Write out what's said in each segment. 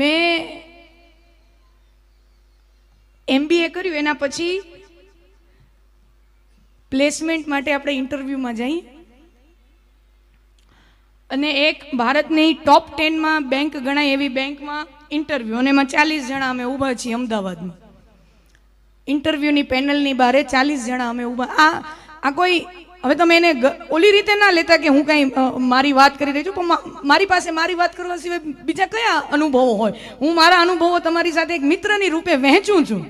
મેં એમબીએ કર્યું, એના પછી પ્લેસમેન્ટ માટે આપણે ઇન્ટરવ્યૂમાં જઈએ અને એક ભારતની ટોપ ટેનમાં બેંક ગણાય એવી બેંકમાં ઇન્ટરવ્યૂ અને એમાં ચાલીસ જણા અમે ઊભા છીએ અમદાવાદમાં. ઇન્ટરવ્યૂની પેનલની બારે ચાલીસ જણા અમે ઊભા. આ આ કોઈ હવે તમે એને ઓલી રીતે ના લેતા કે હું કાંઈ મારી વાત કરી રહી છું, પણ મારી પાસે મારી વાત કરવા સિવાય બીજા કયા અનુભવો હોય? હું મારા અનુભવો તમારી સાથે એક મિત્રની રૂપે વહેંચું છું.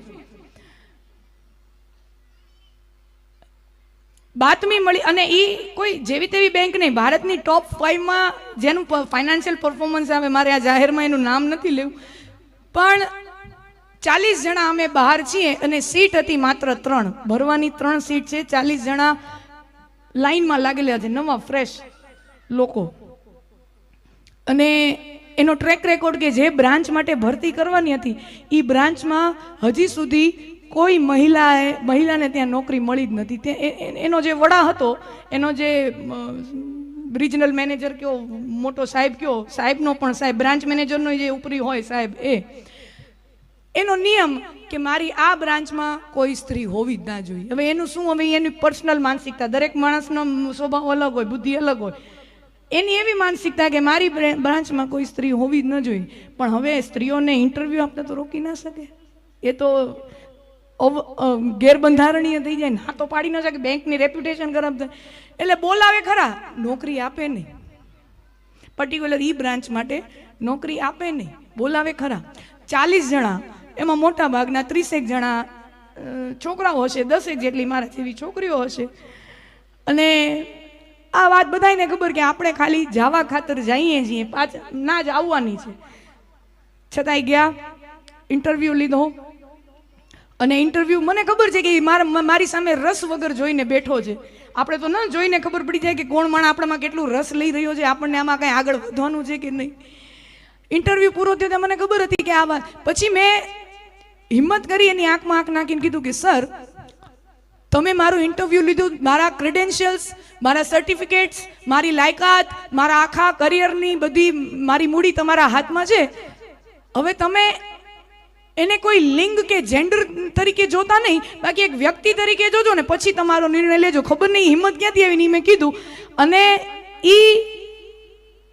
બાતમી મળી, અને એ કોઈ જેવી તેવી બેંક નહીં, ભારતની ટોપ ફાઈવમાં જેનું ફાઇનાન્શિયલ પરફોર્મન્સ આવે, મારે આ જાહેરમાં એનું નામ નથી લેવું. પણ ચાલીસ જણા અમે બહાર છીએ, અને સીટ હતી માત્ર ત્રણ. ભરવાની ત્રણ સીટ છે, ચાલીસ જણા લાઈનમાં લાગેલા છે નવા ફ્રેશ લોકો. અને એનો ટ્રેક રેકોર્ડ કે જે બ્રાન્ચ માટે ભરતી કરવાની હતી એ બ્રાન્ચમાં હજી સુધી કોઈ મહિલાએ, મહિલાને ત્યાં નોકરી મળી જ નથી. તે એ- એ- એનો જે વડા હતો, એનો જે રિજનલ મેનેજર કયો, મોટો સાહેબ કયો, સાહેબનો પણ સાહેબ બ્રાન્ચ મેનેજરનો જે ઉપરી હોય સાહેબ એ એનો નિયમ કે મારી આ બ્રાન્ચમાં કોઈ સ્ત્રી હોવી જ ના જોઈએ. હવે એનું શું? હવે એની પર્સનલ માનસિકતા. દરેક માણસનો સ્વભાવ અલગ હોય, બુદ્ધિ અલગ હોય. એની એવી માનસિકતા કે મારી બ્રાન્ચમાં કોઈ સ્ત્રી હોવી જ ન જોઈએ. પણ હવે સ્ત્રીઓને ઇન્ટરવ્યૂ આપતા તો રોકી ના શકે. એ તો ગેરબંધારણીય થઈ જાય ના. તો પાડી ન શકે. બેંકની રેપ્યુટેશન ખરાબ થાય. એટલે બોલાવે ખરા. નોકરી આપે નહીં. પર્ટિક્યુલર ઈ બ્રાન્ચ માટે નોકરી આપે નહીં. બોલાવે ખરા. ચાલીસ જણા એમાં મોટા ભાગના ત્રીસેક જણા છોકરાઓ હશે, દસેક જેટલી મારા જેવી છોકરીઓ હશે. અને આ વાત બધાને ખબર કે આપણે ખાલી જાવા ખાતર જઈએ છીએ, પાછા ના જ આવવાની છે. છતાંય ગયા ઇન્ટરવ્યૂ લીધો. અને ઇન્ટરવ્યૂ મને ખબર છે કે મારા મારી સામે રસ વગર જોઈને બેઠો છે. આપણે તો ન જોઈને ખબર પડી જાય કે કોણ માણસ આપણામાં કેટલું રસ લઈ રહ્યો છે, આપણને આમાં કાંઈ આગળ વધવાનું છે કે નહીં. ઇન્ટરવ્યૂ પૂરો થયો ત્યાં મને ખબર હતી કે આ વાત. પછી મેં હિંમત કરી એની આંખમાં આંખ નાખીને કીધું કે, સર, તમે મારું ઇન્ટરવ્યૂ લીધું, મારા ક્રેડેન્શિયલ્સ મારા સર્ટિફિકેટ્સ મારી લાયકાત, મારા આખા કરિયરની બધી મારી મૂડી તમારા હાથમાં છે. હવે તમે એને કોઈ લિંગ કે જેન્ડર તરીકે જોતા નહીં, બાકી એક વ્યક્તિ તરીકે જોજો ને પછી તમારો નિર્ણય લેજો. ખબર નહીં હિંમત ક્યાંથી આવીને મેં કીધું. અને ઈ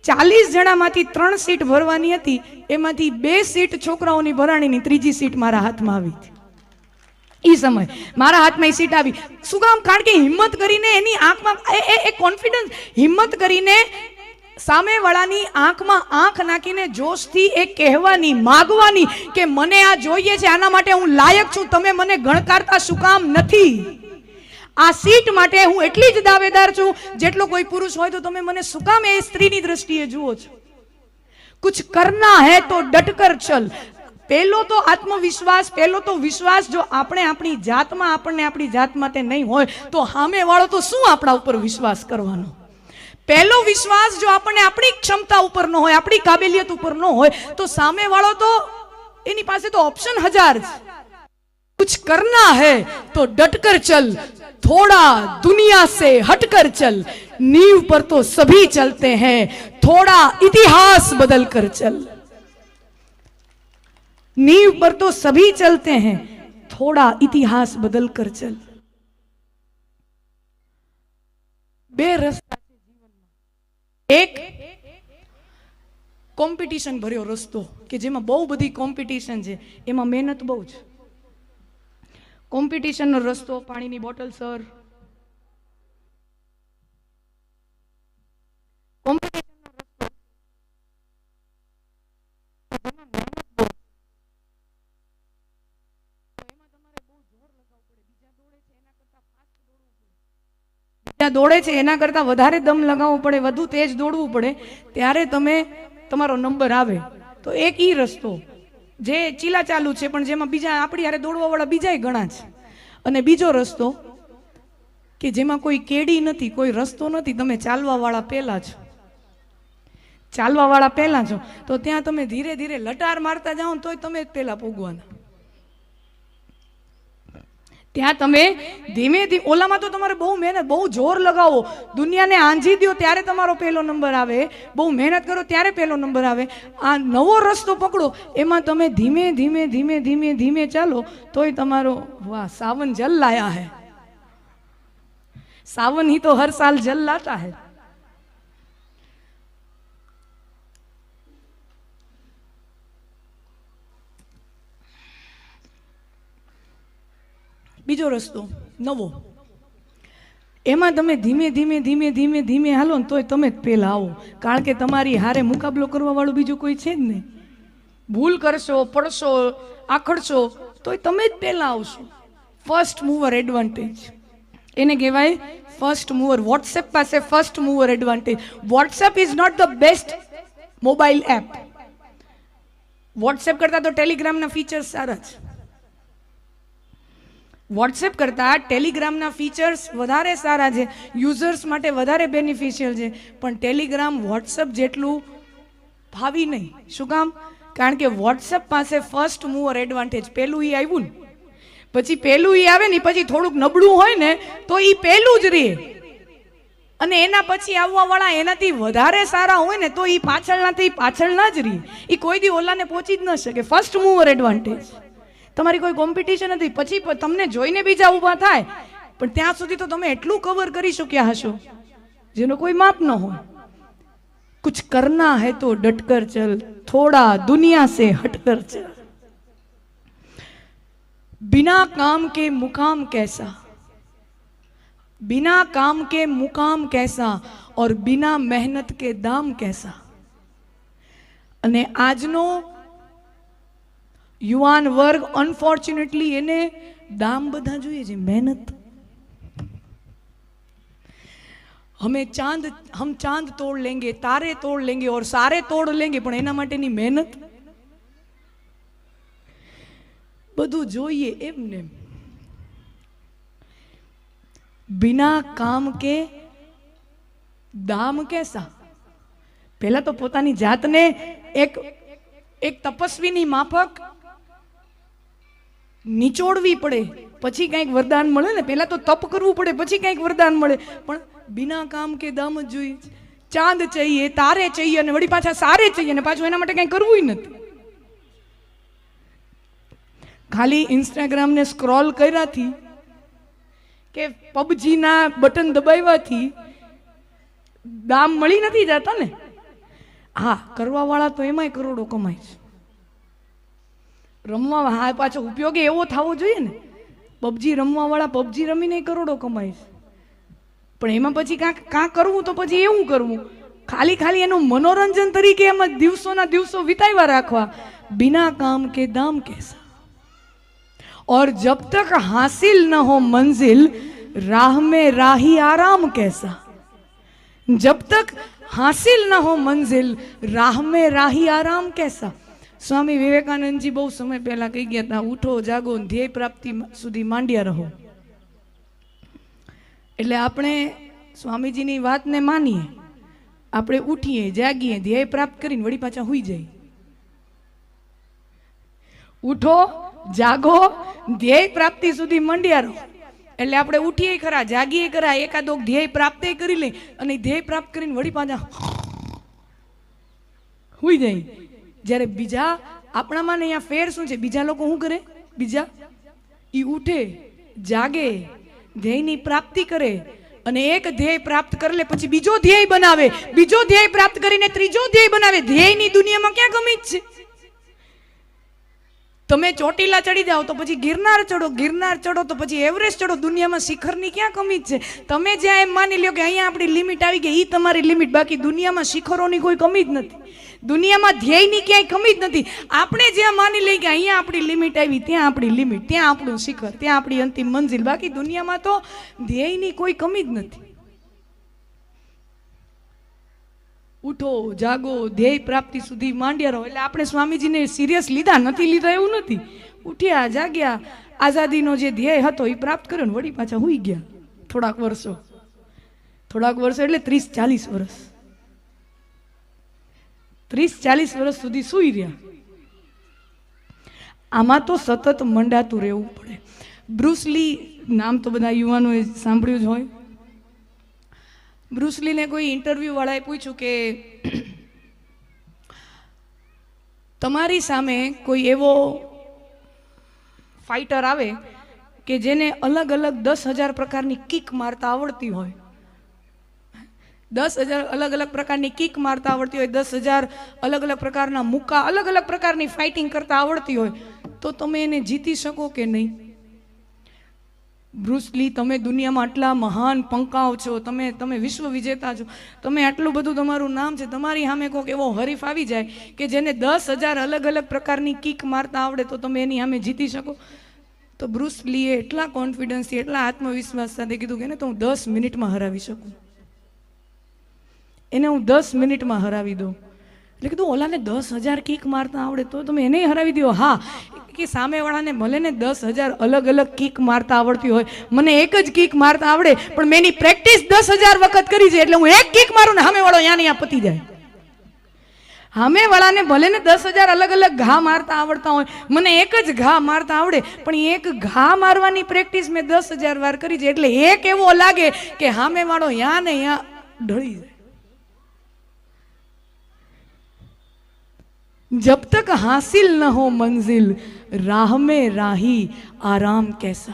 ચાલીસ જણામાંથી ત્રણ સીટ ભરવાની હતી, એમાંથી બે સીટ છોકરાઓની ભરાણીની ત્રીજી સીટ મારા હાથમાં આવી ઈ સમય મારા હાથમાં એ સીટ આવી. શું કામ? કારણ કે હિંમત કરીને એની આંખમાં, એ- એ એ કોન્ફિડન્સ હિંમત કરીને સામેવાળાની આંખમાં આંખ નાખીને જોશથી એ કહેવાની, માગવાની કે મને આ જોઈએ છે, આના માટે હું લાયક છું, તમે મને ગણકારતા શું કામ નથી? આ સીટ માટે હું એટલી જ દાવેદાર છું, જેટલો કોઈ પુરુષ હોય તો તમે મને શું કામ એ સ્ત્રીની દ્રષ્ટિએ જુઓ છો? કુછ કરના હે તો ડટકર ચલ. પહેલો તો આત્મવિશ્વાસ પહેલો તો વિશ્વાસ જો આપણે આપણી જાતમાં, આપણને આપણી જાત માટે નહીં હોય, તો સામેવાળો તો શું આપણા ઉપર વિશ્વાસ કરવાનો? પહેલો વિશ્વાસ જો આપણને આપણી ક્ષમતા ઉપર ન હોય, આપણી કાબેલિયત ઉપર ન હોય, તો સામે વાળો તો એની પાસે તો ઓપ્શન હજાર છે कुछ करना है तो डटकर चल थोड़ा दुनिया से हटकर चल नींव पर तो सभी चलते हैं थोड़ा इतिहास बदल कर चल नींव पर तो सभी चलते हैं थोड़ा इतिहास बदल कर चल બે રસ્તા છે જીવનમાં એક કોમ્પિટિશન ભર્યો રસ્તો કે જેમાં બહુ બધી કોમ્પિટિશન છે એમાં મહેનત બહુ છે કોમ્પિટિશનનો રસ્તો, પાણીની બોટલ, સર. દોડે છે, એના કરતાં વધારે દમ લગાવવો પડે, વધુ તેજ દોડવું પડે, ત્યારે તમે તમારો નંબર આવે. તો એક ઈ રસ્તો, જે ચીલા ચાલુ છે, પણ જેમાં બીજા આપણી હારે દોડવાવાળા બીજાય ઘણા છે. અને બીજો રસ્તો કે જેમાં કોઈ કેડી નથી, કોઈ રસ્તો નથી, તમે ચાલવાવાળા પહેલા છો. ચાલવાવાળા પહેલા છો. તો ત્યાં તમે ધીરે ધીરે લટાર મારતા જાઓ તોય તમે જ પહેલા પૂગવાના ત્યાં તમે ધીમે ધીમે, ઓલામાં તો તમારે બહુ મહેનત, બહુ જોર લગાવો. દુનિયાને આંજી દો ત્યારે તમારો પહેલો નંબર આવે. બહુ મહેનત કરો, ત્યારે પહેલો નંબર આવે. આ નવો રસ્તો પકડો, એમાં તમે ધીમે ધીમે ધીમે ધીમે ધીમે ચાલો, તોય તમારો, વાહ, સાવન જલ લાયા હે. સાવન હી તો હર સાલ જલ લાતા હૈ. બીજો રસ્તો, નવો. એમાં તમે ધીમે ધીમે ધીમે ધીમે ધીમે હાલો ને તોય તમે જ પહેલાં આવો. કારણ કે તમારી હારે મુકાબલો કરવાવાળું બીજું કોઈ છે જ નહીં. ભૂલ કરશો, પડશો, આખડશો, તોય તમે જ પહેલાં આવશો. ફર્સ્ટ મૂવર એડવાન્ટેજ એને કહેવાય ફર્સ્ટ મૂવર વોટ્સએપ પાસે first mover advantage WhatsApp is not the best mobile app WhatsApp કરતાં તો ટેલિગ્રામના ફીચર્સ સારા છે વોટ્સએપ કરતાં ટેલિગ્રામના ફીચર્સ વધારે સારા છે. યુઝર્સ માટે વધારે બેનિફિશિયલ છે. પણ ટેલિગ્રામ વોટ્સએપ જેટલું ભાવી નહીં. શું કામ? કારણ કે વોટ્સએપ પાસે ફર્સ્ટ મૂવર એડવાન્ટેજ પહેલું એ આવ્યું ને. પછી પહેલું એ આવે ને પછી થોડુંક નબળું હોય ને, તો એ પહેલું જ રહે અને એના પછી આવવાવાળા એનાથી વધારે સારા હોય ને, તો એ પાછળનાથી પાછળના જ રહે એ કોઈ દી ઓલાને પહોંચી જ ન શકે. ફર્સ્ટ મૂવર એડવાન્ટેજ તમારી કોઈ કોમ્પિટિશન નથી પછી પ- તમને જોઈને બીજા ઊભા થાય પણ ત્યાં સુધી તો તમે એટલું કવર કરી શક્યા હશો જેનો કોઈ માપ ન હોય कुछ करना है तो डटकर चल थोड़ा दुनिया से हटकर चल बिना काम के मुकाम कैसा बिना काम के मुकाम कैसा और बिना મહેનત કે દામ कैसा અને આજનો યુવાન વર્ગ અનફોર્ચ્યુનેટલી એને દામ બધા જોઈએ છે, મહેનત. હમે ચાંદ, હમ ચાંદ તોડ લેંગે, તારે તોડ લેંગે ઓર સારે તોડ લેંગે, પણ એના માટેની મહેનત. બધું જોઈએ એમને. બિના કામ કે દામ કેસા? પહેલા તો પોતાની જાતને એક એક તપસ્વીની માફક નિચોડવી પડે. પછી કંઈક વરદાન મળે ને, પહેલાં તો તપ કરવું પડે, પછી કંઈક વરદાન મળે. પણ બિના કામ કે દામ જ જોઈએ. ચાંદ ચાહીએ, તારે ચાહીએ અને વળી પાછા સારે ચાહીએ અને પાછું એના માટે કંઈ કરવું નથી. ખાલી ઇન્સ્ટાગ્રામને સ્ક્રોલ કર્યાથી કે પબજીના બટન દબાવવાથી દામ મળી નથી જતા ને. હા, કરવાવાળા તો એમાંય કરોડો કમાય છે. રમવા હા પાછો ઉપયોગ એવો થવો જોઈએ ને પબજી રમવાવાળા પબજી રમીને કરોડો કમાય છે પણ એમાં પછી કાંક કાં કરવું તો પછી એવું કરવું ખાલી ખાલી એનું મનોરંજન તરીકે એમાં દિવસોના દિવસો વિતાવ્યા રાખવા બિના કામ કે દામ કેસા और जब तक हासिल न हो मंजिल राह में राही आराम कैसा जब तक हासिल न हो मंजिल राह में राही आराम कैसा સ્વામી વિવેકાનંદજી બહુ સમય પહેલા કહી ગયા હતા, ઉઠો, જાગો ધ્યેય પ્રાપ્તિ સુધી માંડ્યા રહો. એટલે આપણે સ્વામીજીની વાતને માનીએ, આપણે ઉઠીએ, જાગીએ, ધ્યેય પ્રાપ્ત કરીને વળી પાછા હોઈ જાય ઉઠો, જાગો, ધ્યેય પ્રાપ્તિ સુધી મંડ્યા રહો. એટલે આપણે ઉઠીએ ખરા, જાગીએ ખરા એકાદો ધ્યેય પ્રાપ્ત કરી લઈ અને ધ્યેય પ્રાપ્ત કરીને વળી પાછા હોઈ જાય જ્યારે બીજા આપણામાં ને અહીંયા ફેર શું છે? બીજા લોકો શું કરે? બીજા? એ ઉઠે, જાગે, ધ્યેયની પ્રાપ્તિ કરે અને એક ધ્યેય પ્રાપ્ત કરી લે, પછી બીજો ધ્યેય બનાવે. બીજો ધ્યેય પ્રાપ્ત કરીને ત્રીજો ધ્યેય બનાવે. ધ્યેયની દુનિયામાં ક્યાં ગમી જ છે? તમે ચોટીલા ચડી જાઓ તો પછી ગિરનાર ચડો ગિરનાર ચડો તો પછી એવરેસ્ટ ચડો. દુનિયામાં શિખરની ક્યાં કમી છે? તમે જ્યાં એમ માની લ્યો કે અહીંયા આપણી લિમિટ આવી ગઈ એ તમારી લિમિટ બાકી દુનિયામાં શિખરોની કોઈ કમી જ નથી. દુનિયામાં ધ્યેયની ક્યાંય કમી જ નથી. આપણે જ્યાં માની લઈએ કે અહીંયા આપણી લિમિટ આવી, ત્યાં આપણી લિમિટ ત્યાં આપણું શિખર, ત્યાં આપણી અંતિમ મંજિલ. બાકી દુનિયામાં તો ધ્યેયની કોઈ કમી જ નથી. ઉઠો, જાગો, ધ્યેય પ્રાપ્તિ સુધી માંડ્યા રહો. એટલે આપણે સ્વામીજીને સિરિયસ લીધા, નથી લીધા એવું નથી. ઉઠ્યા, જાગ્યા. આઝાદીનો જે ધ્યેય હતો એ પ્રાપ્ત કર્યો ને વળી પાછા હુઈ ગયા. થોડાક વર્ષો. થોડાક વર્ષો એટલે ત્રીસ ચાલીસ વર્ષ. ત્રીસ ચાલીસ વર્ષ સુધી સૂઈ રહ્યા. આમાં તો સતત મંડાતું રહેવું પડે. બ્રુસલી નામ તો બધા યુવાનોએ સાંભળ્યું જ હોય. બ્રુસલીને કોઈ ઇન્ટરવ્યૂ વાળાએ પૂછ્યું કે, તમારી સામે કોઈ એવો ફાઇટર આવે કે જેને અલગ અલગ દસ હજાર પ્રકારની કિક મારતા આવડતી હોય? દસ હજાર અલગ અલગ પ્રકારની કિક મારતા આવડતી હોય, દસ હજાર અલગ અલગ પ્રકારના મુક્કા અલગ અલગ પ્રકારની ફાઇટિંગ કરતા આવડતી હોય, તો તમે એને જીતી શકો કે નહીં? બ્રુસલી તમે દુનિયામાં આટલા મહાન પંકાઓ છો, તમે તમે વિશ્વ વિજેતા છો, તમે આટલું બધું તમારું નામ છે, તમારી સામે કોઈક એવો હરીફ આવી જાય કે જેને દસ હજાર અલગ અલગ પ્રકારની કિક મારતા આવડે તો તમે એની સામે જીતી શકો. તો બ્રુસલીએ એટલા કોન્ફિડન્સથી એટલા આત્મવિશ્વાસ સાથે કીધું કે એને તો હું દસ મિનિટમાં હરાવી શકું. એને હું દસ મિનિટમાં હરાવી દઉં. એટલે કીધું, ઓલાને દસ હજાર કિક મારતા આવડે તો તમે એને હરાવી દો. હા કે સામેવાળાને ભલે ને દસ હજાર અલગ અલગ કિક મારતા આવડતી હોય. મને એક જ કિક મારતા આવડે, પણ મેં એની પ્રેક્ટિસ દસ હજાર વખત કરી છે, એટલે હું એક કિક મારું ને સામેવાળો યાની આ પતી જાય. સામેવાળાને ભલે ને દસ હજાર અલગ અલગ ઘા મારતા આવડતા હોય. મને એક જ ઘા મારતા આવડે, પણ એક ઘા મારવાની પ્રેક્ટિસ મેં દસ હજાર વાર કરી છે, એટલે એક એવો લાગે કે સામેવાળો યા ને યા ઢળી જાય. જબ તક હાસિલ ન હો મંઝિલ રાહ મે રાહી આરામ કેસા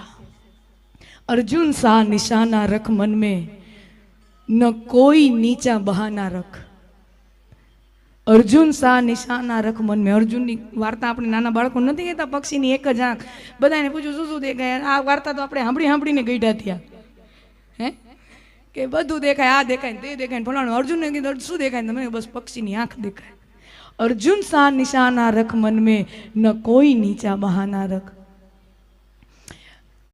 અર્જુન સા નિશાના રખ મન મેં ન કોઈ નીચા બહાના રખ અર્જુન શાહ નિશાના રખ મન મેં અર્જુનની વાર્તા આપણે નાના બાળકો નથી કહેતા, પક્ષીની એક જ આંખ. બધાને પૂછ્યું, શું શું દેખાય? આ વાર્તા તો આપણે સાંભળી સાંભળીને ગઈઢા થયા. હે? કે બધું દેખાય, આ દેખાય તે દેખાય ફલાણું. અર્જુનને કીધું, શું દેખાય? તમે બસ પક્ષીની આંખ દેખાય. અર્જુન શાહ નિશાના રખ મન મેં ન કોઈ નીચા બહાના રખ.